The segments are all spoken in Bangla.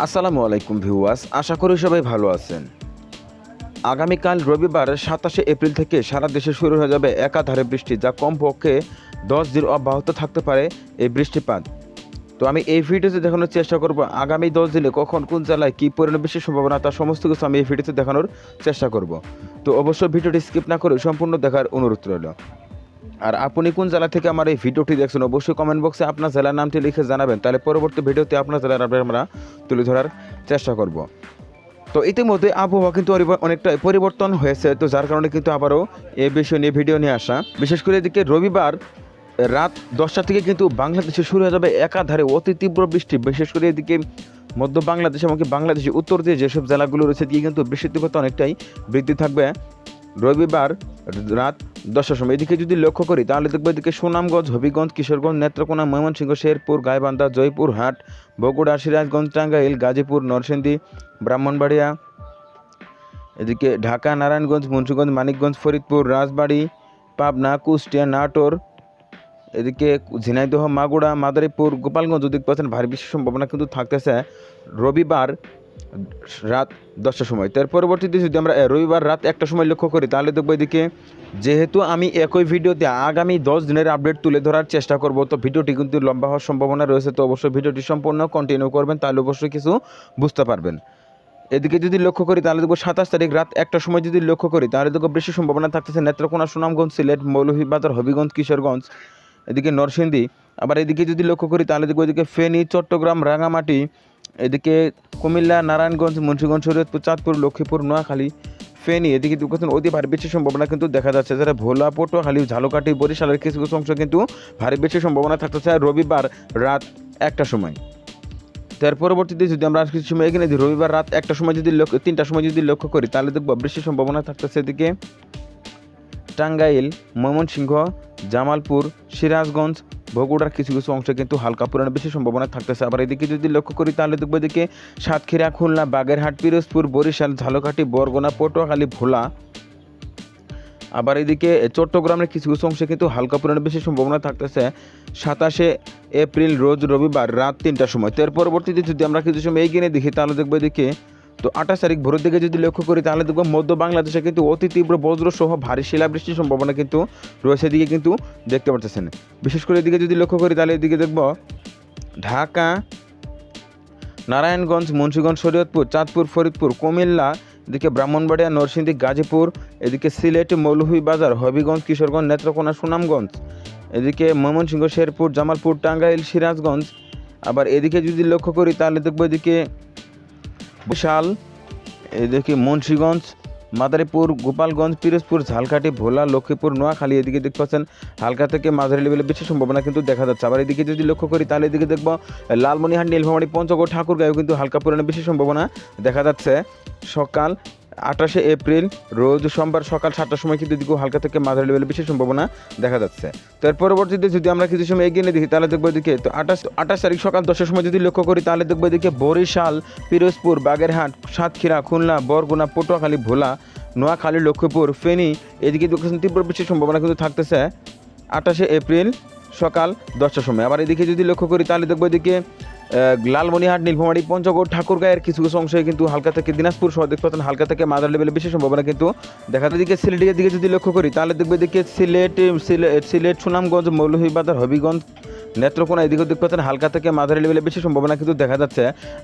আসসালামু আলাইকুম ভিউয়ার্স, আশা করি সবাই ভালো আছেন। আগামীকাল রবিবার সাতাশে এপ্রিল থেকে সারা দেশে শুরু হয়ে যাবে একাধারে বৃষ্টি, যা কমপক্ষে দশ দিন অব্যাহত থাকতে পারে এই বৃষ্টিপাত। তো আমি এই ভিডিওতে দেখানোর চেষ্টা করব আগামী দশ দিনে কখন কোন জেলায় কী পরিমাণ বৃষ্টির সম্ভাবনা তার সমস্ত কিছু আমি এই ভিডিওতে দেখানোর চেষ্টা করব। তো অবশ্যই ভিডিওটি স্কিপ না করে সম্পূর্ণ দেখার অনুরোধ রইল। আর আপনি কোন জেলা থেকে আমার এই ভিডিওটি দেখছেন, অবশ্যই কমেন্ট বক্সে আপনার জেলার নামটি লিখে জানাবেন। তাহলে পরবর্তী ভিডিওতে আপনার জেলার আপডেট আমরা তুলে ধরার চেষ্টা করব। তো ইতিমধ্যে আবহাওয়া কিন্তু অনেকটা পরিবর্তন হয়েছে, তো যার কারণে কিন্তু আবারও এ বিষয় নিয়ে ভিডিও নিয়ে আসা। বিশেষ করে এদিকে রবিবার রাত দশটা থেকে কিন্তু বাংলাদেশে শুরু হয়ে যাবে একাধারে অতি তীব্র বৃষ্টি। বিশেষ করে এদিকে মধ্য বাংলাদেশ এমনকি বাংলাদেশের উত্তর দিয়ে যেসব জেলাগুলো রয়েছে দিয়ে কিন্তু বৃষ্টির তীব্রতা অনেকটাই বৃদ্ধি থাকবে। রবিবার রাত দশটার সময়। এদিকে যদি লক্ষ্য করি, তাহলে দেখব এদিকে সুনামগঞ্জ, হবিগঞ্জ, কিশোরগঞ্জ, নেত্রকোনা, ময়মনসিংহ, শেরপুর, গাইবান্ধা, জয়পুর হাট, বগুড়া, সিরাজগঞ্জ, টাঙ্গাইল, গাজীপুর, নরসিংদী, ব্রাহ্মণবাড়িয়া, এদিকে ঢাকা, নারায়ণগঞ্জ, মুন্সিগঞ্জ, মানিকগঞ্জ, ফরিদপুর, রাজবাড়ি, পাবনা, কুষ্টিয়া, নাটোর, এদিকে ঝিনাইদহ মাগুড়া মাদারীপুর, গোপালগঞ্জ ওদিক পাচ্ছেন, ভারী বৃষ্টির সম্ভাবনা কিন্তু থাকতেছে। রবিবার রাত দশটার সময়। তার পরবর্তীতে যদি আমরা রবিবার রাত একটা সময় লক্ষ্য করি, তাহলে দেখব এদিকে, যেহেতু আমি একই ভিডিওতে আগামী দশ দিনের আপডেট তুলে ধরার চেষ্টা করব, তো ভিডিওটি কিন্তু লম্বা হওয়ার সম্ভাবনা রয়েছে, তো অবশ্যই ভিডিওটি সম্পূর্ণ কন্টিনিউ করবেন, তাহলে অবশ্যই কিছু বুঝতে পারবেন। এদিকে যদি লক্ষ্য করি, তাহলে দেখব সাতাশ তারিখ রাত একটা সময় যদি লক্ষ্য করি, তাহলে দেখব বেশি সম্ভাবনা থাকতেছে নেত্রকোনা, সুনামগঞ্জ, সিলেট, মৌলভীবাজার, হবিগঞ্জ, কিশোরগঞ্জ, এদিকে নরসিংদী। আবার এদিকে যদি লক্ষ্য করি, তাহলে দেখব এদিকে ফেনী, চট্টগ্রাম, রাঙামাটি এদিকে কুমিল্লা, নারায়ণগঞ্জ, মুন্সিগঞ্জ, শরীয়তপুর, চাঁদপুর, লক্ষ্মীপুর, নোয়াখালী, ফেনী এদিকে দেখছেন অতি ভারী বৃষ্টির সম্ভাবনা কিন্তু দেখা যাচ্ছে। যারা ভোলা, পটুয়াখালী, ঝালকাঠি, বরিশালের কিছু কিছু অংশ কিন্তু ভারী বৃষ্টির সম্ভাবনা থাকতেছে রবিবার রাত একটা সময়। তার পরবর্তীতে যদি আমরা কিছু সময় এখানে রবিবার রাত একটা সময় যদি লক্ষ্য, তিনটার সময় যদি লক্ষ্য করি, তাহলে দেখব বৃষ্টির সম্ভাবনা থাকতেছে এদিকে টাঙ্গাইল, ময়মনসিংহ, জামালপুর, সিরাজগঞ্জ বগুড়ার কিছু কিছু অংশে কিন্তু হালকা পরিমাণে বেশি সম্ভাবনা থাকতেছে। আবার এদিকে যদি লক্ষ্য করি, তাহলে দেখব এদিকে সাতক্ষীরা, খুলনা, বাগেরহাট, পিরোজপুর, বরিশাল, ঝালকাঠি, বরগুনা, পটুয়াখালী, ভোলা। আবার এদিকে চট্টগ্রামের কিছু কিছু অংশে কিন্তু হালকা পরিমাণে বেশি সম্ভাবনা থাকতেছে। সাতাশে এপ্রিল, রোজ রবিবার রাত তিনটার সময়। তো এর পরবর্তীতে যদি আমরা কিছু সময় এগিয়ে দেখি, তাহলে দেখব এদিকে তো আঠাশ তারিখ ভোরের দিকে যদি লক্ষ্য করি, তাহলে দেখব মধ্য বাংলাদেশে কিন্তু অতি তীব্র বজ্র সহ ভারী শিলাবৃষ্টির সম্ভাবনা কিন্তু রয়েছে এদিকে কিন্তু দেখতে পাচ্ছেন বিশেষ করে এদিকে যদি লক্ষ্য করি, তাহলে এদিকে দেখব ঢাকা, নারায়ণগঞ্জ, মুন্সীগঞ্জ, শরীয়তপুর, চাঁদপুর, ফরিদপুর, কুমিল্লা, এদিকে ব্রাহ্মণবাড়িয়া, নরসিংদী, গাজীপুর, এদিকে সিলেট মৌলভীবাজার হবিগঞ্জ, কিশোরগঞ্জ, নেত্রকোনা, সুনামগঞ্জ, এদিকে ময়মনসিংহ, শেরপুর, জামালপুর, টাঙ্গাইল, সিরাজগঞ্জ। আবার এদিকে যদি লক্ষ্য করি, তাহলে দেখব এদিকে বিশাল। এদিকে মুন্সীগঞ্জ, মাদারীপুর, গোপালগঞ্জ, পিরোজপুর, ঝালকাঠি, ভোলা, লক্ষ্মীপুর, নোয়াখালী, এদিকে দেখতে পাচ্ছেন হালকা থেকে মাঝারি লেভেলে বেশি সম্ভাবনা কিন্তু দেখা যাচ্ছে। আবার এদিকে যদি লক্ষ্য করি তাহলে এদিকে দেখব লালমনিহাট, নীলফামারী পঞ্চগড় ঠাকুরগাঁও কিন্তু হালকা পরিমাণে বেশি সম্ভাবনা দেখা যাচ্ছে। সকাল আঠাশে এপ্রিল, রোজ সোমবার সকাল সাতটার সময় কিন্তু এদিকেও হালকা থেকে মাঝারি লেভেলে বেশি সম্ভাবনা দেখা যাচ্ছে। তো এর পরবর্তীতে যদি আমরা কিছু সময় এগিয়ে নিয়ে দেখি, তাহলে দেখব এদিকে, তো আঠাশ আঠাশ তারিখ সকাল দশটার সময় যদি লক্ষ্য করি, তাহলে দেখব এদিকে বরিশাল, পিরোজপুর, বাগেরহাট, সাতক্ষীরা, খুলনা, বরগুনা, পটুয়াখালী, ভোলা, নোয়াখালী, লক্ষ্মীপুর, ফেনী, এদিকে তীব্র বৃষ্টির সম্ভাবনা কিন্তু থাকতেছে আঠাশে এপ্রিল সকাল দশটার সময়। আবার এদিকে যদি লক্ষ্য করি, তাহলে দেখব এদিকে লালমনিহাট নীলফামারী, পঞ্চগড়, ঠাকুরগাঁয়ের কিছু কিছু অংশে কিন্তু হালকা থেকে দিনাজপুর সহ দেখতে পাচ্ছেন। হালকা থেকে মাদার লেভেলে বেশি সম্ভাবনা কিন্তু দেখা যায়। এদিকে সিলেটের দিকে যদি লক্ষ্য করি, তাহলে দেখবে এদিকে সিলেট সিলেট, সুনামগঞ্জ, মৌলভীবাজার, হবিগঞ্জ, নেত্রকোনা এদিকে দেখতে পাচ্ছেন হালকা থেকে মাঝারি লেভেলে বেশি সম্ভাবনা কিন্তু দেখা যাচ্ছে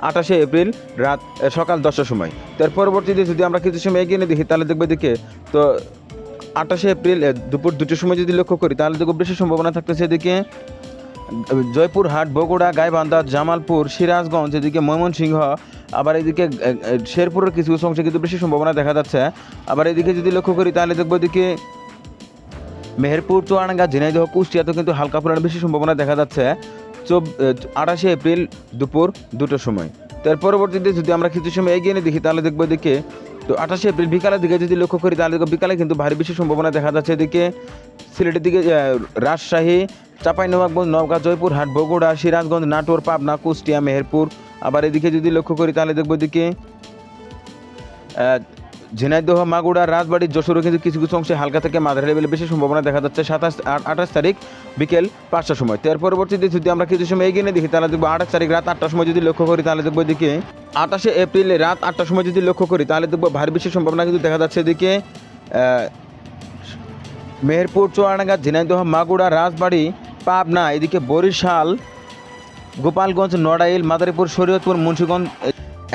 আঠাশে এপ্রিল রাত সকাল দশটার সময়। তার পরবর্তীতে যদি আমরা কিছু সময় এগিয়ে নিয়ে দেখি, তাহলে দেখব এদিকে তো আঠাশে এপ্রিল দুপুর দুটোর সময় যদি লক্ষ্য করি, তাহলে দেখব বেশি সম্ভাবনা থাকতেছে এদিকে জয়পুরহাট বগুড়া, গাইবান্ধা, জামালপুর, সিরাজগঞ্জ, এদিকে ময়মনসিংহ, আবার এদিকে শেরপুরের কিছু কিছু অংশে কিন্তু বেশি সম্ভাবনা দেখা যাচ্ছে। আবার এদিকে যদি লক্ষ্য করি তাহলে দেখব এদিকে মেহেরপুর, চুয়াডাঙ্গা, ঝিনাইদহ, কুষ্টিয়াতেও কিন্তু হালকা পরিমাণে বেশি সম্ভাবনা দেখা যাচ্ছে। চব আঠাশে এপ্রিল দুপুর দুটোর সময়। তার পরবর্তীতে যদি আমরা কিছু সময় এগিয়ে নিয়ে দেখি, তাহলে দেখব এদিকে তো আঠাশে এপ্রিল বিকালের দিকে যদি লক্ষ্য করি, তাহলে বিকালে কিন্তু ভারী বৃষ্টির সম্ভাবনা দেখা যাচ্ছে। এদিকে সিলেটের দিকে রাজশাহী চাঁপাইনবাবগঞ্জ নওগাঁ, জয়পুরহাট, বগুড়া, সিরাজগঞ্জ, নাটোর, পাবনা, কুষ্টিয়া, মেহেরপুর। আবার এদিকে যদি লক্ষ্য করি, তাহলে দেখব এদিকে ঝিনাইদহ মাগুড়া রাজবাড়ি যশোরও কিন্তু কিছু কিছু অংশে হালকা থেকে মাঝারি লেভেলে বেশি সম্ভাবনা দেখা যাচ্ছে সাতাশ আঠাশ তারিখ বিকেল পাঁচটার সময়। তার পরবর্তীতে যদি আমরা কিছু সময় এগিয়ে দেখি, তাহলে দেখব আঠাশ তারিখ রাত আটটার সময় যদি লক্ষ্য করি, তাহলে দেখব এদিকে আঠাশে এপ্রিলে রাত আটটার সময় যদি লক্ষ্য করি, তাহলে দেখব ভারী বৃষ্টির সম্ভাবনা কিন্তু দেখা যাচ্ছে এদিকে মেহেরপুর, চুয়াডাঙ্গা, ঝিনাইদহ মাগুড়া রাজবাড়ি, পাবনা, এদিকে বরিশাল, গোপালগঞ্জ, নড়াইল, মাদারীপুর, শরীয়তপুর, মুন্সিগঞ্জ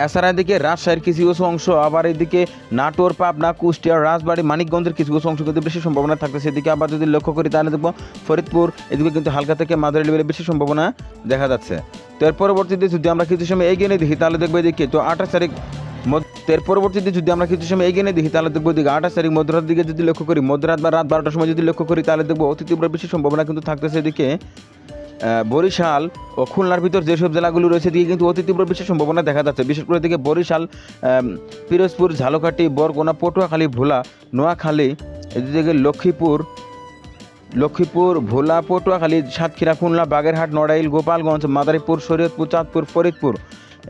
এছাড়া এদিকে রাজশাহীর কিছু কিছু অংশ, আবার এদিকে নাটোর, পাবনা, কুষ্টিয়া, রাজবাড়ি, মানিকগঞ্জের কিছু কিছু অংশ কিন্তু বেশি সম্ভাবনা থাকতেছে। এদিকে আবার যদি লক্ষ্য করি তাহলে দেখব ফরিদপুর, এদিকে কিন্তু হালকা থেকে মাঝারি লেভেলে বেশি সম্ভাবনা দেখা যাচ্ছে। তো এর পরবর্তীতে যদি আমরা কিছু সময় এগিয়ে নিয়ে দেখি, তাহলে দেখব এদিকে তো আঠাশ তারিখ এর পরবর্তীতে যদি আমরা কিছু সময় এগিয়ে নিয়ে দেখি, তাহলে দেখব এদিকে আঠাশ তারিখ মধ্যরাত দিকে যদি লক্ষ্য করি, মধ্যরাত বা রাত বারোটার সময় যদি লক্ষ্য করি, তাহলে দেখব অতি তীব্র বেশি সম্ভাবনা কিন্তু থাকতেছে এদিকে। বরিশাল ও খুলনার ভিতর যেসব জেলাগুলো রয়েছে দিকে কিন্তু অতি তীব্র বেশি সম্ভাবনা দেখা যাচ্ছে। বিশেষ করে দিকে বরিশাল পিরোজপুর, ঝালকাঠি, বরগোনা, পটুয়াখালী, ভোলা, নোয়াখালী, এদিকে লক্ষ্মীপুর লক্ষ্মীপুর, ভোলা, পটুয়াখালী, সাতক্ষীরা, খুলনা, বাগেরহাট, নড়াইল, গোপালগঞ্জ, মাদারীপুর, শরীয়তপুর, চাঁদপুর, ফরিদপুর।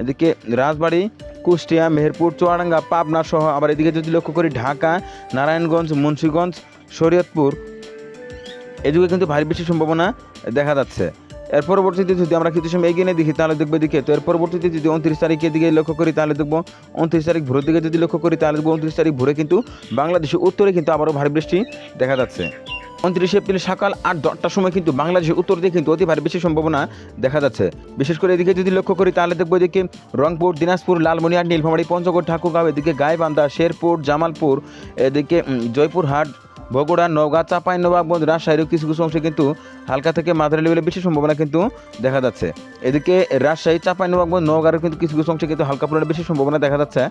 এদিকে রাজবাড়ী, কুষ্টিয়া, মেহেরপুর, চুয়াডাঙ্গা, পাবনা সহ আবার এদিকে যদি লক্ষ্য করি, ঢাকা, নারায়ণগঞ্জ, মুন্সিগঞ্জ, শরীয়তপুর এদিকে কিন্তু ভারী বেশি সম্ভাবনা দেখা যাচ্ছে। এর পরবর্তীতে যদি আমরা কিছু সময় এগিয়ে নিয়ে দেখি, তাহলে দেখব দিকে তো এর পরবর্তীতে যদি উনত্রিশ তারিখের দিকে লক্ষ্য করি, তাহলে দেখব উনত্রিশ তারিখ ভোরের দিকে যদি লক্ষ্য করি, তাহলে দেখব উনত্রিশ তারিখ ভোরে কিন্তু বাংলাদেশের উত্তরে কিন্তু আবারও ভারী বৃষ্টি দেখা যাচ্ছে। উনত্রিশে এপ্রিল সকাল আট দশটার সময় কিন্তু বাংলাদেশের উত্তর দিকে কিন্তু অতি ভারী বেশি সম্ভাবনা দেখা যাচ্ছে। বিশেষ করে এদিকে যদি লক্ষ্য করি, তাহলে দেখব এদিকে রংপুর, দিনাজপুর লালমনিরহাট নীলফামারী, পঞ্চগড়, ঠাকুরগাঁও, এদিকে গাইবান্ধা, শেরপুর, জামালপুর, এদিকে জয়পুরহাট বগুড়া নওগাঁ চাপাই নবাবগঞ্জ রাজশাহীর কিছু কিছু অংশে কিন্তু হালকা থেকে মাঝারি লেভেলে বেশি সম্ভাবনা কিন্তু দেখা যাচ্ছে। এদিকে রাজশাহী চাপাই নবাবগঞ্জ নওগাঁর কিন্তু কিছু কিছু অংশে কিন্তু হালকা পরিমাণে বেশি সম্ভাবনা দেখা যাচ্ছে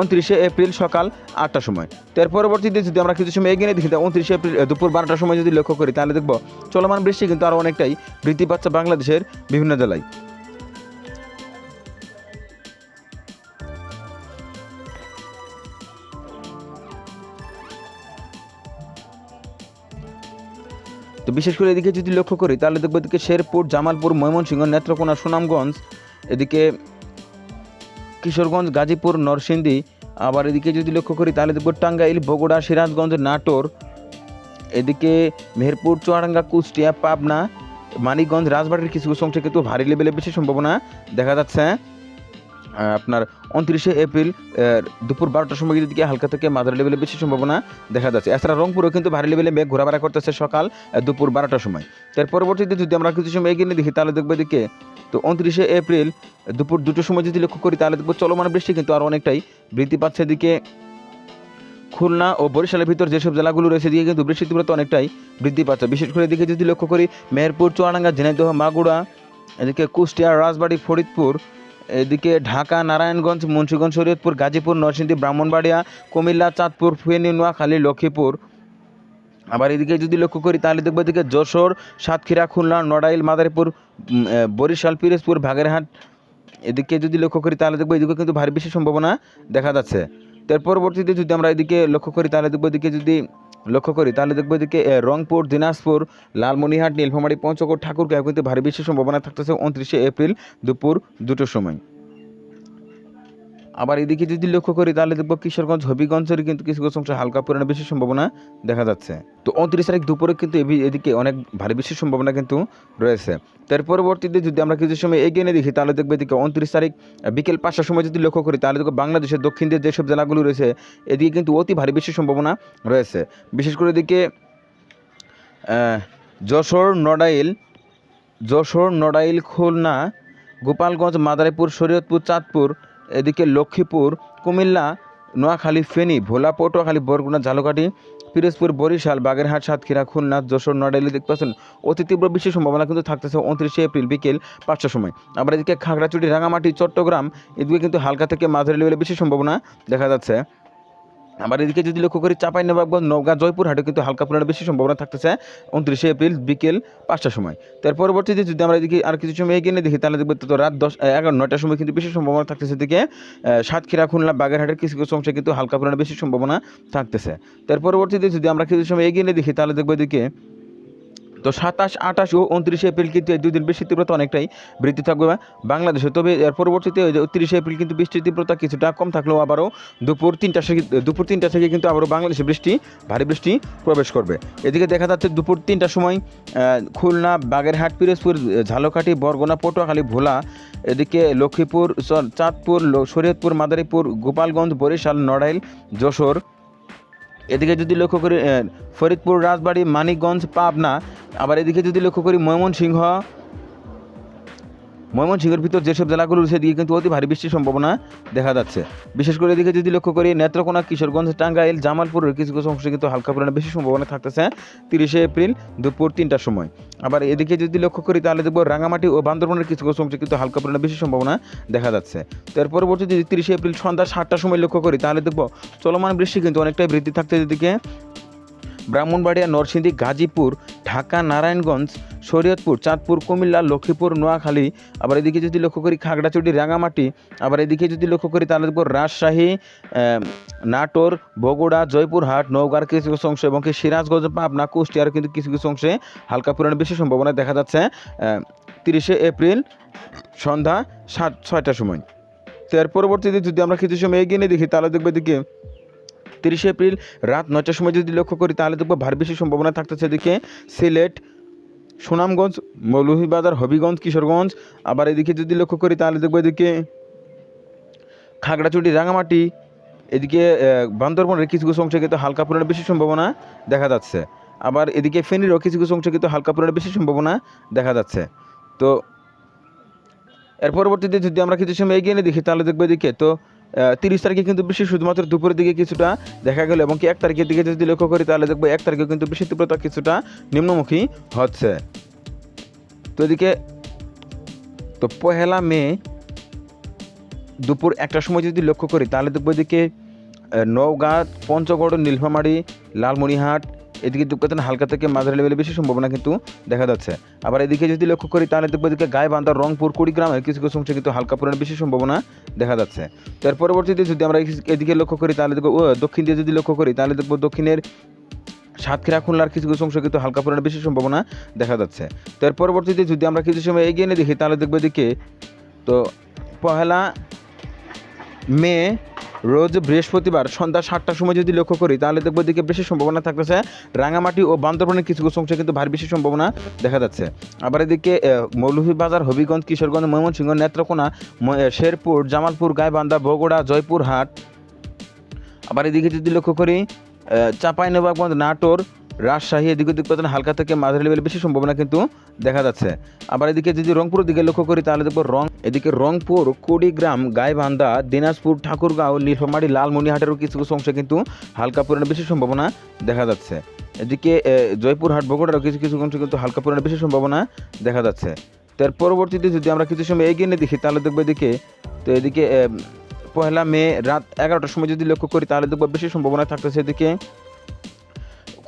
উনত্রিশে এপ্রিল সকাল আটটার সময়। তার পরবর্তীতে যদি আমরা কিছু সময় এগিয়ে দেখি উনত্রিশে এপ্রিল দুপুর বারোটার সময় যদি লক্ষ্য করি, তাহলে দেখব চলমান বৃষ্টি কিন্তু আরও অনেকটাই বৃদ্ধি পাচ্ছে বাংলাদেশের বিভিন্ন জেলায়। তো বিশেষ করে এদিকে যদি লক্ষ্য করি, তাহলে দেখব এদিকে শেরপুর, জামালপুর, ময়মনসিংহ, নেত্রকোনা, সুনামগঞ্জ, এদিকে কিশোরগঞ্জ, গাজীপুর, নরসিংদী, আবার এদিকে যদি লক্ষ্য করি, তাহলে দেখব টাঙ্গাইল, বগুড়া, সিরাজগঞ্জ, নাটোর, এদিকে মেহেরপুর, চুয়াডাঙ্গা, কুষ্টিয়া, পাবনা, মানিকগঞ্জ, রাজবাড়ির কিছু কিছু অংশে কিন্তু ভারী লেভেলে বেশি সম্ভাবনা দেখা যাচ্ছে। আপনার উনত্রিশে এপ্রিল দুপুর বারোটার সময় দিকে হালকা থেকে মাঝারি লেভেলে বেশি সম্ভাবনা দেখা যাচ্ছে। এছাড়া রংপুরেও কিন্তু ভারী লেভেলে মেঘ ঘোরাফেরা করতেছে সকাল দুপুর বারোটার সময়। এর পরবর্তীতে যদি আমরা কিছু সময় এগিয়ে দেখি, তাহলে দেখব এদিকে, তো উনত্রিশে এপ্রিল, দুপুর দুটোর সময় যদি লক্ষ্য করি, তাহলে দেখব চলমান বৃষ্টি কিন্তু আরও অনেকটাই বৃদ্ধি পাচ্ছে এদিকে। খুলনা ও বরিশালের ভিতর যেসব জেলাগুলো রয়েছে দিকে কিন্তু বৃষ্টির তীব্রতা অনেকটাই বৃদ্ধি পাচ্ছে। বিশেষ করে এদিকে যদি লক্ষ্য করি, মেহেরপুর, চুয়াডাঙ্গা, ঝিনাইদহ মাগুড়া এদিকে কুষ্টিয়া, রাজবাড়ি, ফরিদপুর এদিকে ঢাকা, নারায়ণগঞ্জ, মুন্সিগঞ্জ, শরীয়তপুর, গাজীপুর, নরসিংদী, ব্রাহ্মণবাড়িয়া, কুমিল্লা, চাঁদপুর, ফেনী, নোয়াখালী, লক্ষ্মীপুর। আবার এদিকে যদি লক্ষ্য করি, তাহলে দেখব এদিকে যশোর, সাতক্ষীরা, খুলনা, নড়াইল, মাদারীপুর বরিশাল, পিরোজপুর বাগেরহাট এদিকে যদি লক্ষ্য করি, তাহলে দেখব এদিকে কিন্তু ভারী বেশি সম্ভাবনা দেখা যাচ্ছে। তার পরবর্তীতে যদি আমরা এদিকে লক্ষ্য করি, তাহলে দেখব এদিকে যদি লক্ষ্য করি, তাহলে দেখব এদিকে রংপুর, দিনাজপুর, লালমনিহাট, নীলফামারী, পঞ্চগড় ঠাকুরকে কিন্তু ভারী বৃষ্টির সম্ভাবনা থাকতেছে উনত্রিশে এপ্রিল দুপুর দুটোর সময়। আবার এদিকে যদি লক্ষ্য করি, তাহলে দেখব কিশোরগঞ্জ হবিগঞ্জের কিন্তু কিছু কিছু অংশে হালকা পরিমাণে বেশি সম্ভাবনা দেখা যাচ্ছে। তো উনত্রিশ তারিখ দুপুরে কিন্তু এদিকে অনেক ভারী বেশি সম্ভাবনা কিন্তু রয়েছে। তার পরবর্তীতে যদি আমরা কিছু সময় এগিয়ে নিয়ে দেখি, তাহলে দেখব এদিকে উনত্রিশ তারিখ বিকেল পাঁচটার সময় যদি লক্ষ্য করি, তাহলে দেখব বাংলাদেশের দক্ষিণ দিয়ে যেসব জেলাগুলো রয়েছে, এদিকে কিন্তু অতি ভারী বেশি সম্ভাবনা রয়েছে। বিশেষ করে এদিকে যশোর, নড়াইল যশোর, নড়াইল, খুলনা, গোপালগঞ্জ, মাদারীপুর, শরীয়তপুর, চাঁদপুর এদিকে লক্ষ্মীপুর, কুমিল্লা, নোয়াখালী, ফেনী, ভোলা, পটুয়াখালী, বরগুনা, ঝালকাঠি, পিরোজপুর, বরিশাল, বাগেরহাট, সাতক্ষীরা, খুলনা, যশোর নডেলি দেখতে পাচ্ছেন অতি তীব্র বৃষ্টির সম্ভাবনা কিন্তু থাকতেছে উনত্রিশে এপ্রিল বিকেল পাঁচটার সময়। আবার এদিকে খাগড়াছড়ি, রাঙামাটি, চট্টগ্রাম, এদিকে কিন্তু হালকা থেকে মাঝারি লেভেলে বেশি সম্ভাবনা দেখা যাচ্ছে। আবার এদিকে যদি লক্ষ্য করি চাপাই নবাবগঞ্জ নওগাঁ, জয়পুরহাটে কিন্তু হালকা পরিমাণে বেশি সম্ভাবনা থাকতেছে উনত্রিশে এপ্রিল বিকেল পাঁচটার সময়। তার পরবর্তীতে যদি আমরা এদিকে আর কিছু সময় এগিয়ে নিয়ে দেখি, তাহলে দেখব তো রাত দশ এগারো, নয়টার সময় কিন্তু বেশি সম্ভাবনা থাকতেছে এদিকে সাতক্ষীরা, খুলনা, বাগেরহাটের কিছু কিছু অংশে কিন্তু হালকা পরিমাণে বেশি সম্ভাবনা থাকতেছে। তার পরবর্তীতে যদি আমরা কিছু সময় এগিয়ে দেখি, তাহলে দেখব এদিকে তো সাতাশ, আঠাশ ও উনত্রিশে এপ্রিল কিন্তু এই দুদিন বৃষ্টির তীব্রতা অনেকটাই বৃদ্ধি থাকবে বাংলাদেশে। তবে এর পরবর্তীতে ওই তিরিশে এপ্রিল কিন্তু বৃষ্টির তীব্রতা কিছুটা কম থাকলেও আবারও দুপুর তিনটা থেকে দুপুর তিনটা থেকে কিন্তু আবারও বাংলাদেশে বৃষ্টি, ভারী বৃষ্টি প্রবেশ করবে। এদিকে দেখা যাচ্ছে দুপুর তিনটার সময় খুলনা, বাগেরহাট, পিরোজপুর, ঝালকাঠি, বরগুনা, পটুয়াখালী, ভোলা, এদিকে লক্ষ্মীপুর চাঁদপুর শরীয়তপুর, মাদারীপুর, গোপালগঞ্জ, বরিশাল, নড়াইল, যশোর। এদিকে যদি লক্ষ্য করি ফরিদপুর, রাজবাড়ী, মানিকগঞ্জ, পাবনা আবার এদিকে যদি লক্ষ্য করি ময়মনসিংহ, ময়মনসিংহের ভিতর যেসব জেলাগুলো এদিকে কিন্তু অতি ভারী বৃষ্টির সম্ভাবনা দেখা যাচ্ছে। বিশেষ করে এদিকে যদি লক্ষ্য করি নেত্রকোনা, কিশোরগঞ্জ, টাঙ্গাইল জামালপুরের কিছু কিছু অংশে কিন্তু হালকা পরিমাণে বেশি সম্ভাবনা থাকতেছে তিরিশে এপ্রিল দুপুর তিনটার সময়। আবার এদিকে যদি লক্ষ্য করি তাহলে দেখব রাঙামাটি ও বান্দরবনের কিছু কিছু অংশে কিন্তু হালকা পরিমাণে বেশি সম্ভাবনা দেখা যাচ্ছে। তো এর পরবর্তী যদি তিরিশে এপ্রিল সন্ধ্যা সাতটার সময় লক্ষ্য করি তাহলে দেখব চলমান বৃষ্টি কিন্তু অনেকটাই বৃদ্ধি থাকতে এদিকে। ব্রাহ্মণবাড়িয়া, নরসিংদী, গাজীপুর, ঢাকা, নারায়ণগঞ্জ, শরীয়তপুর, চাঁদপুর, কুমিল্লা, লক্ষ্মীপুর, নোয়াখালী। আবার এদিকে যদি লক্ষ্য করি খাগড়াছড়ি রাঙামাটি আবার এদিকে যদি লক্ষ্য করি দেখব রাজশাহী নাটোর, বগুড়া, জয়পুরহাট, নওগাঁর কিছু কিছু অংশ এবং কি সিরাজগঞ্জ, পাবনা, কুষ্টিয়ার কিন্তু কিছু কিছু অংশে হালকা পরিমাণে বেশি সম্ভাবনা দেখা যাচ্ছে তিরিশে এপ্রিল সন্ধ্যা সাত, ছয়টার সময়। তো এর পরবর্তীতে যদি আমরা কিছু সময় এগিয়ে নিয়ে দেখি তাহলে দেখবে এদিকে তিরিশে এপ্রিল রাত নয়টার সময় যদি লক্ষ্য করি, তাহলে দেখব ভারী বেশি সম্ভাবনা থাকতেছে এদিকে সিলেট, সুনামগঞ্জ, মৌলভীবাজার, হবিগঞ্জ, কিশোরগঞ্জ। আবার এদিকে যদি লক্ষ্য করি, তাহলে দেখব এদিকে খাগড়াছড়ি, রাঙামাটি, এদিকে বান্দরবনের কিছু কিছু অংশে কিন্তু হালকা পরিমাণে বেশি সম্ভাবনা দেখা যাচ্ছে। আবার এদিকে ফেনীরও কিছু কিছু অংশে কিন্তু হালকা পরিমাণে বেশি সম্ভাবনা দেখা যাচ্ছে। তো, এর পরবর্তীতে যদি আমরা কিছু সময় এগিয়ে নিয়ে দেখি, তাহলে দেখব এদিকে, তো তিরিশ তারিখে কিন্তু বৃষ্টি, শুধুমাত্র দুপুরের দিকে কিছুটা দেখা গেল এবং কি এক তারিখের দিকে যদি লক্ষ্য করি তাহলে দেখব এক তারিখে কিন্তু বৃষ্টির তীব্রতা কিছুটা নিম্নমুখী হচ্ছে। তো এদিকে, তো পহেলা মে দুপুর একটার সময় যদি লক্ষ্য করি তাহলে দেখব এদিকে নওগাঁ, পঞ্চগড়, নীলফামারী লালমনিহাট এদিকে দুঃখতেন হালকা থেকে মাঝারি লেভেলে বেশি সম্ভাবনা কিন্তু দেখা যাচ্ছে। আবার এদিকে যদি লক্ষ্য করি, তাহলে দেখব এদিকে গাইবান্ধা, রংপুর কুড়িগ্রামের কিছু কিছু অংশে কিন্তু হালকা পরিমাণে বেশি সম্ভাবনা দেখা যাচ্ছে। তার পরবর্তীতে যদি আমরা এদিকে লক্ষ্য করি, তাহলে দেখব দক্ষিণ দিয়ে যদি লক্ষ্য করি, তাহলে দেখব দক্ষিণের সাতক্ষীরা, খুলনার কিছু কিছু অংশ কিন্তু হালকা পরিমাণে বেশি সম্ভাবনা দেখা যাচ্ছে। তো এর পরবর্তীতে যদি আমরা কিছু সময় এগিয়ে নিয়ে দেখি, তাহলে দেখব এদিকে তো পহেলা মে রোজ বৃহস্পতিবার সন্ধ্যা সাতটার সময় যদি লক্ষ্য করি, তাহলে দেখব দিকে বেশি সম্ভাবনা থাকতেছে। রাঙামাটি ও বান্দরবনের কিছু কিছু অংশে কিন্তু ভারী বেশি সম্ভাবনা দেখা যাচ্ছে। আবার এদিকে মৌলভীবাজার, হবিগঞ্জ, কিশোরগঞ্জ, ময়মনসিংহ, নেত্রকোনা শেরপুর, জামালপুর, গাইবান্ধা, বগুড়া, জয়পুরহাট। আবার এদিকে যদি লক্ষ্য করি চাঁপাইনবাবগঞ্জ, নাটোর রাজশাহী এদিকে দিক পাচ্ছেন হালকা থেকে মাঝারি লেভেলে বেশি সম্ভাবনা কিন্তু দেখা যাচ্ছে। আবার এদিকে যদি রংপুরের দিকে লক্ষ্য করি, তাহলে দেখব রং, এদিকে রংপুর, কুড়িগ্রাম, গাইবান্ধা, দিনাজপুর, ঠাকুরগাঁও, নীলফামারী, লালমনিহাটেরও কিছু কিছু অংশে কিন্তু হালকা পরিমাণে বেশি সম্ভাবনা দেখা যাচ্ছে। এদিকে জয়পুরহাট, বগুড়ারও কিছু কিছু অংশে কিন্তু হালকা পরিমাণে বেশি সম্ভাবনা দেখা যাচ্ছে। তার পরবর্তীতে যদি আমরা কিছু সময় এগিয়ে নিয়ে দেখি, তাহলে দেখব এদিকে, তো এদিকে পহেলা মে রাত এগারোটার সময় যদি লক্ষ্য করি, তাহলে দেখব বেশি সম্ভাবনা থাকতেছে এদিকে।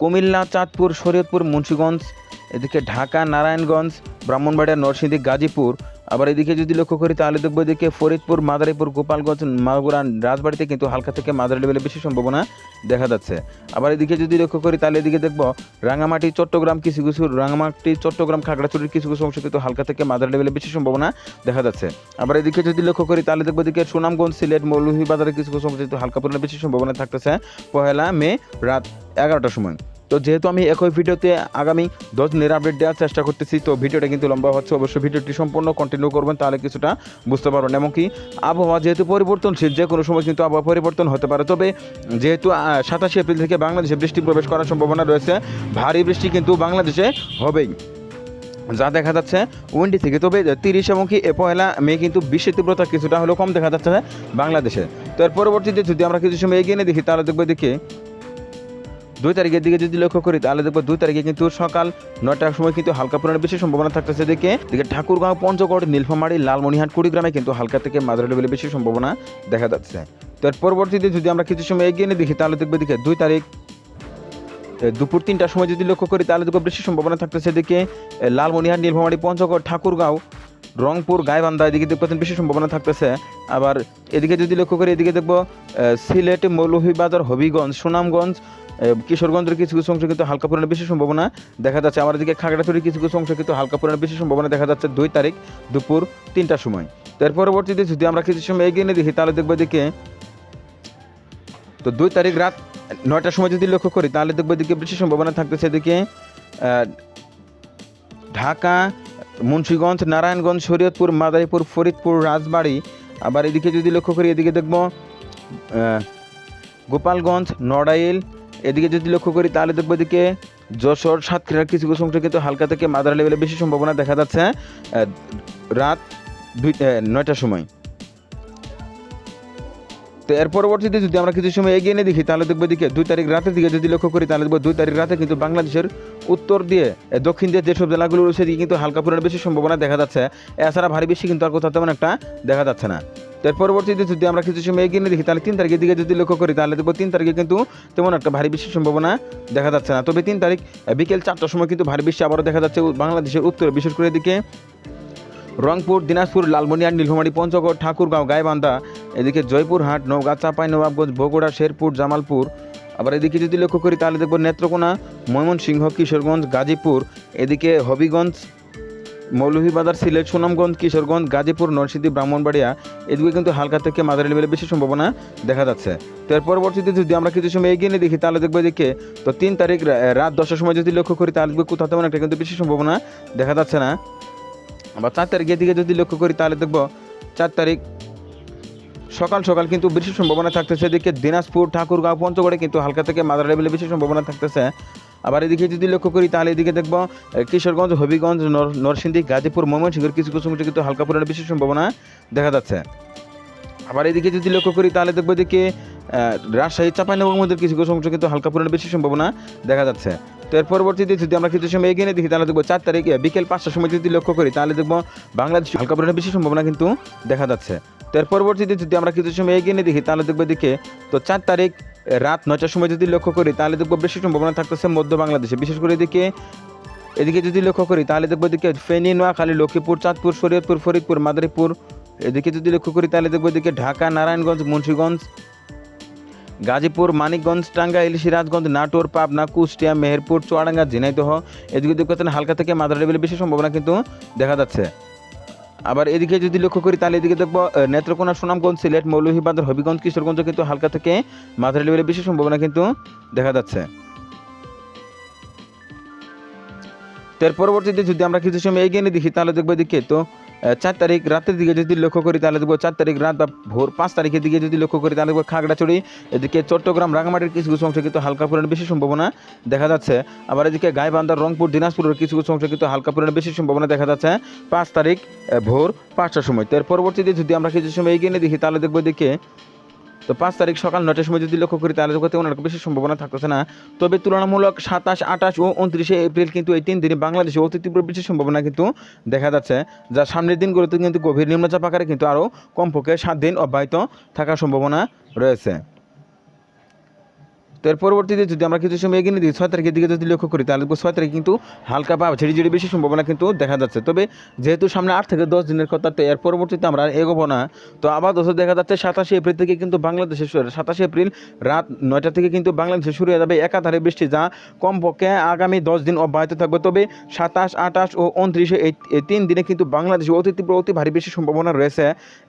কুমিল্লা, চাঁদপুর, শরীয়তপুর, মুন্সীগঞ্জ, এদিকে ঢাকা, নারায়ণগঞ্জ, ব্রাহ্মণবাড়িয়া, নরসিংদী, গাজীপুর। আবার এদিকে যদি লক্ষ্য করি, তাহলে দেখব এদিকে ফরিদপুর, মাদারীপুর, গোপালগঞ্জ মাগুরা রাজবাড়িতে কিন্তু হালকা থেকে মাদারি লেভেলে বেশি সম্ভাবনা দেখা যাচ্ছে। আবার এদিকে যদি লক্ষ্য করি, তাহলে এদিকে দেখব রাঙামাটি, চট্টগ্রাম কিছু কিছু, রাঙামাটি, চট্টগ্রাম, খাগড়াছড়ির কিছু কিছু অংশ কিন্তু হালকা থেকে মাদারি লেভেলে বেশি সম্ভাবনা দেখা যাচ্ছে। আবার এদিকে যদি লক্ষ্য করি, তাহলে দেখব এদিকে সুনামগঞ্জ, সিলেট, মৌলভীবাজারের কিছু কিছু অংশ কিন্তু হালকা পরিমাণে বেশি সম্ভাবনা থাকতেছে। পহেলা মে রাত এগারোটার সময়। তো যেহেতু আমি একই ভিডিওতে আগামী দশ দিনের আপডেট দেওয়ার চেষ্টা করতেছি, তো ভিডিওটা কিন্তু লম্বা হচ্ছে। অবশ্যই ভিডিওটি সম্পূর্ণ কন্টিনিউ করবেন, তাহলে কিছুটা বুঝতে পারবেন। এমনকি আবহাওয়া যেহেতু পরিবর্তনশীল, যে কোনো সময় কিন্তু আবহাওয়া পরিবর্তন হতে পারে। তবে যেহেতু সাতাশে এপ্রিল থেকে বাংলাদেশে বৃষ্টি প্রবেশ করার সম্ভাবনা রয়েছে, ভারী বৃষ্টি কিন্তু বাংলাদেশে হবেই। যা দেখা যাচ্ছে উইন্ডি থেকে। তবে তিরিশ এবং কি পয়লা মে কিন্তু বৃষ্টির তীব্রতা কিছুটা হলেও কম দেখা যাচ্ছে বাংলাদেশে। তো এর পরবর্তীতে যদি আমরা কিছু সময় এগিয়ে নিয়ে দেখি, তাহলে দেখব এদিকে দুই তারিখের দিকে যদি লক্ষ্য করি তাহলে দেখব দুই তারিখে কিন্তু সকাল নয়টার সময় কিন্তু হালকা পরিমাণে বেশি সম্ভাবনা থাকতেছে। দিকে দিকে ঠাকুরগাঁও পঞ্চগড় নীলফামারী লালমনিহাট কুড়িগ্রামে কিন্তু হালকা থেকে মাঝারি লেভেলে বেশি সম্ভাবনা দেখা যাচ্ছে। তো এর পরবর্তীতে যদি আমরা কিছু সময় এগিয়ে নিয়ে দেখি তাহলে দেখব দিকে দুই তারিখ দুপুর তিনটার সময় যদি লক্ষ্য করি তাহলে দেখব বেশি সম্ভাবনা থাকতেছে। এদিকে এ, লালমনিহাট নীলফামারী পঞ্চগড় ঠাকুরগাঁও রংপুর গাইবান্ধা এদিকে দেখবেন বেশি সম্ভাবনা থাকতেছে। আবার এদিকে যদি লক্ষ্য করি এদিকে দেখব সিলেট মৌলভীবাজার হবিগঞ্জ সুনামগঞ্জ কিশোরগঞ্জের কিছু কিছু অংশ কিন্তু হালকা পরিমাণে বেশি সম্ভাবনা দেখা যাচ্ছে। আমার দিকে খাগড়াছড়ির কিছু কিছু অংশ কিন্তু হালকা পরিমাণে বেশি সম্ভাবনা দেখা যাচ্ছে দুই তারিখ দুপুর তিনটার সময়। তার পরবর্তীতে যদি আমরা কিছু সময় এগিয়ে নিয়ে দেখি, তাহলে দেখব দিকে তো দুই তারিখ রাত নয়টার সময় যদি লক্ষ্য করি, তাহলে দেখব এদিকে বেশি সম্ভাবনা থাকতেছে এদিকে ঢাকা, মুন্সীগঞ্জ, নারায়ণগঞ্জ, শরীয়তপুর, মাদারীপুর, ফরিদপুর, রাজবাড়ি। আবার এদিকে যদি লক্ষ্য করি, এদিকে দেখব গোপালগঞ্জ, নড়াইল এদিকে যদি লক্ষ্য করি, তাহলে দেখব এদিকে যশোর, সাতক্ষীরার কিছু কিছু অংশ কিন্তু হালকা থেকে মাদার লেভেলে বেশি সম্ভাবনা দেখা যাচ্ছে রাত দুই নয়টার সময়। তো এর পরবর্তীতে যদি আমরা কিছু সময় এগিয়ে নিয়ে দেখি, তাহলে দেখব দিকে দুই তারিখ রাতের দিকে যদি লক্ষ্য করি, তাহলে দেখব দুই তারিখ রাতে কিন্তু বাংলাদেশের উত্তর দিয়ে দক্ষিণ দিয়ে যেসব জেলাগুলো রয়েছে, এদিকে কিন্তু হালকা পরিমাণে বেশি সম্ভাবনা দেখা যাচ্ছে। এছাড়া ভারী বেশি কিন্তু আর কোথাও তেমন একটা দেখা যাচ্ছে না। এর পরবর্তীতে যদি আমরা কিছু সময় এগিয়ে দেখি, তাহলে তিন তারিখের দিকে যদি লক্ষ্য করি, তাহলে দেখব তিন তারিখে কিন্তু তেমন একটা ভারী বেশি সম্ভাবনা দেখা যাচ্ছে না। তবে তিন তারিখ বিকেল চারটার সময় কিন্তু ভারী বৃষ্টি আবারও দেখা যাচ্ছে বাংলাদেশের উত্তরে। বিশেষ করে এদিকে রংপুর, দিনাজপুর, লালমনিরহাট, নীলফামারী, পঞ্চগড়, ঠাকুরগাঁও, গাইবান্ধা, এদিকে জয়পুরহাট, নওগাঁ, চাঁপাই, নবাবগঞ্জ, বগুড়া, শেরপুর, জামালপুর। আবার এদিকে যদি লক্ষ্য করি, তাহলে দেখব নেত্রকোনা, ময়মনসিংহ, কিশোরগঞ্জ, গাজীপুর, এদিকে হবিগঞ্জ মৌলভীবাজার, সিলেট, সুনামগঞ্জ, কিশোরগঞ্জ, গাজীপুর, নরসিংদী, ব্রাহ্মণবাড়িয়া, এদিকে কিন্তু হালকা থেকে মাঝারি লেভেলে বেশি সম্ভাবনা দেখা যাচ্ছে। তো এর পরবর্তীতে যদি আমরা কিছু সময় এগিয়ে নিয়ে দেখি, তাহলে দেখব এদিকে তো তিন তারিখ রাত দশটার সময় যদি লক্ষ্য করি, তাহলে দেখব কোথাও তেমন একটা কিন্তু বেশি সম্ভাবনা দেখা যাচ্ছে না। আবার চার তারিখের দিকে যদি লক্ষ্য করি, তাহলে দেখব চার তারিখ সকাল সকাল কিন্তু বেশি সম্ভাবনা থাকতেছে। এদিকে দিনাজপুর, ঠাকুরগাঁও, পঞ্চগড়ে কিন্তু হালকা থেকে মাদার লেভেলে বেশি সম্ভাবনা থাকতেছে। আবার এদিকে যদি লক্ষ্য করি, তাহলে এদিকে দেখব কিশোরগঞ্জ, হবিগঞ্জ, নর- নরসিংদী, গাজীপুর, ময়মনসিংহের কিছু কিছু কিন্তু হালকা পরিমাণে বেশি সম্ভাবনা দেখা যাচ্ছে। আবার এদিকে যদি লক্ষ্য করি, তাহলে দেখব এদিকে রাজশাহী, চাঁপাইনবাবগঞ্জের কিছু কিছু অংশ কিন্তু হালকা পরিমাণে বেশি সম্ভাবনা দেখা যাচ্ছে। তো এর পরবর্তীতে যদি আমরা কিছু সময় এগিয়ে দেখি, তাহলে দেখব চার তারিখ বিকেল পাঁচটার সময় যদি লক্ষ্য করি, তাহলে দেখব বাংলাদেশ হালকা পরিমাণে বেশি সম্ভাবনা কিন্তু দেখা যাচ্ছে। তো এর পরবর্তীতে যদি আমরা কিছু সময় এগিয়ে দেখি, তাহলে দেখব এদিকে, তো চার তারিখ রাত নয়টার সময় যদি লক্ষ্য করি, তাহলে দেখব বেশি সম্ভাবনা থাকতেছে মধ্য বাংলাদেশে। বিশেষ করে এদিকে এদিকে যদি লক্ষ্য করি, তাহলে দেখব এদিকে ফেনী, নোয়াখালী, লক্ষ্মীপুর, চাঁদপুর, শরীয়তপুর, ফরিদপুর, মাদারীপুর। এদিকে যদি লক্ষ্য করি, তাহলে দেখব এদিকে ঢাকা, নারায়ণগঞ্জ, মুন্সীগঞ্জ, গাজীপুর, মানিকগঞ্জ, টাঙ্গাইল সিরাজগঞ্জ নাটোর, পাবনা, কুষ্টিয়া, মেহেরপুর, চুয়াডাঙ্গা, ঝিনাইদহ। এদিকে দেখতে হালকা থেকে মাদার লেভেলে বেশি সম্ভাবনা কিন্তু দেখা যাচ্ছে। আবার এদিকে যদি লক্ষ্য করি, তাহলে এদিকে দেখব নেত্রকোনা সুনামগঞ্জ, সিলেট, মৌলভীবাজার, হবিগঞ্জ, কিশোরগঞ্জ কিন্তু হালকা থেকে মাঝারি লেভেলের বেশি সম্ভাবনা কিন্তু দেখা যাচ্ছে। এর পরবর্তীতে যদি আমরা কিছু সময় এগিয়ে নিয়ে দেখি, তাহলে দেখব এদিকে তো চার তারিখ রাতের দিকে যদি লক্ষ্য করি তাহলে দেখব চার তারিখ রাত বা ভোর পাঁচ তারিখের দিকে যদি লক্ষ্য করি তাহলে দেখব খাগড়াছড়ি, এদিকে চট্টগ্রাম রাঙামাটির কিছু কিছু অংশে কিন্তু হালকা পরিমাণে বেশি সম্ভাবনা দেখা যাচ্ছে। আবার এদিকে গাইবান্ধার রংপুর, দিনাজপুরের কিছু কিছু অংশে কিন্তু হালকা পরিমাণে বেশি সম্ভাবনা দেখা যাচ্ছে। পাঁচ তারিখ ভোর পাঁচটার সময়। তার পরবর্তীতে যদি আমরা কিছু সময় এগিয়ে নিয়ে দেখি, তাহলে দেখব এদিকে তো পাঁচ তারিখ সকাল নটার সময় যদি লক্ষ্য করি, তাহলে করতে একটা বেশি সম্ভাবনা থাকতেছে না। তবে তুলনামূলক সাতাশ, আঠাশ ও উনত্রিশে এপ্রিল কিন্তু এই তিন দিনে বাংলাদেশে অতি তীব্র বেশি সম্ভাবনা কিন্তু দেখা যাচ্ছে যা সামনের দিনগুলোতে কিন্তু গভীর নিম্নচাপ আকারে কিন্তু আরও কমপক্ষে সাত দিন অব্যাহত থাকার সম্ভাবনা রয়েছে। তো এর পরবর্তীতে যদি আমরা কিছু সময় এগিয়ে দিই ছয় তারিখের দিকে যদি লক্ষ্য করি, তাহলে ছয় তারিখ কিন্তু হালকা বা ঝিড়ি ঝিড়ি বেশি সম্ভাবনা কিন্তু দেখা যাচ্ছে। তবে যেহেতু সামনে আট থেকে দশ দিনের কথা, তো এর পরবর্তীতে আমরা এগোবো না। তো আবার দোষে দেখা যাচ্ছে, সাতাশে এপ্রিল থেকে কিন্তু বাংলাদেশে সাতাশে এপ্রিল রাত নয়টা থেকে কিন্তু বাংলাদেশে শুরু হয়ে যাবে একাধারে বৃষ্টি, যা কমপক্ষে আগামী দশ দিন অব্যাহত থাকবে। তবে সাতাশ, আঠাশ ও উনত্রিশে এই তিন দিনে কিন্তু বাংলাদেশে অতি তীব্র, অতি ভারী বেশি সম্ভাবনা রয়েছে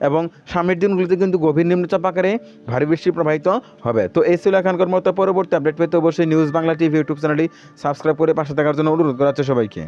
এবং সামনের দিনগুলিতে কিন্তু গভীর নিম্নচাপ আকারে ভারী বৃষ্টি প্রবাহিত হবে। তো এই ছিল এখানকার মতো পরবর্তী আপডেট পেতে অবশ্যই নিউজ বাংলা টিভি ইউটিউব চ্যানেলটি সাবস্ক্রাইব করে পাশে থাকার জন্য অনুরোধ করা হচ্ছে সবাইকে।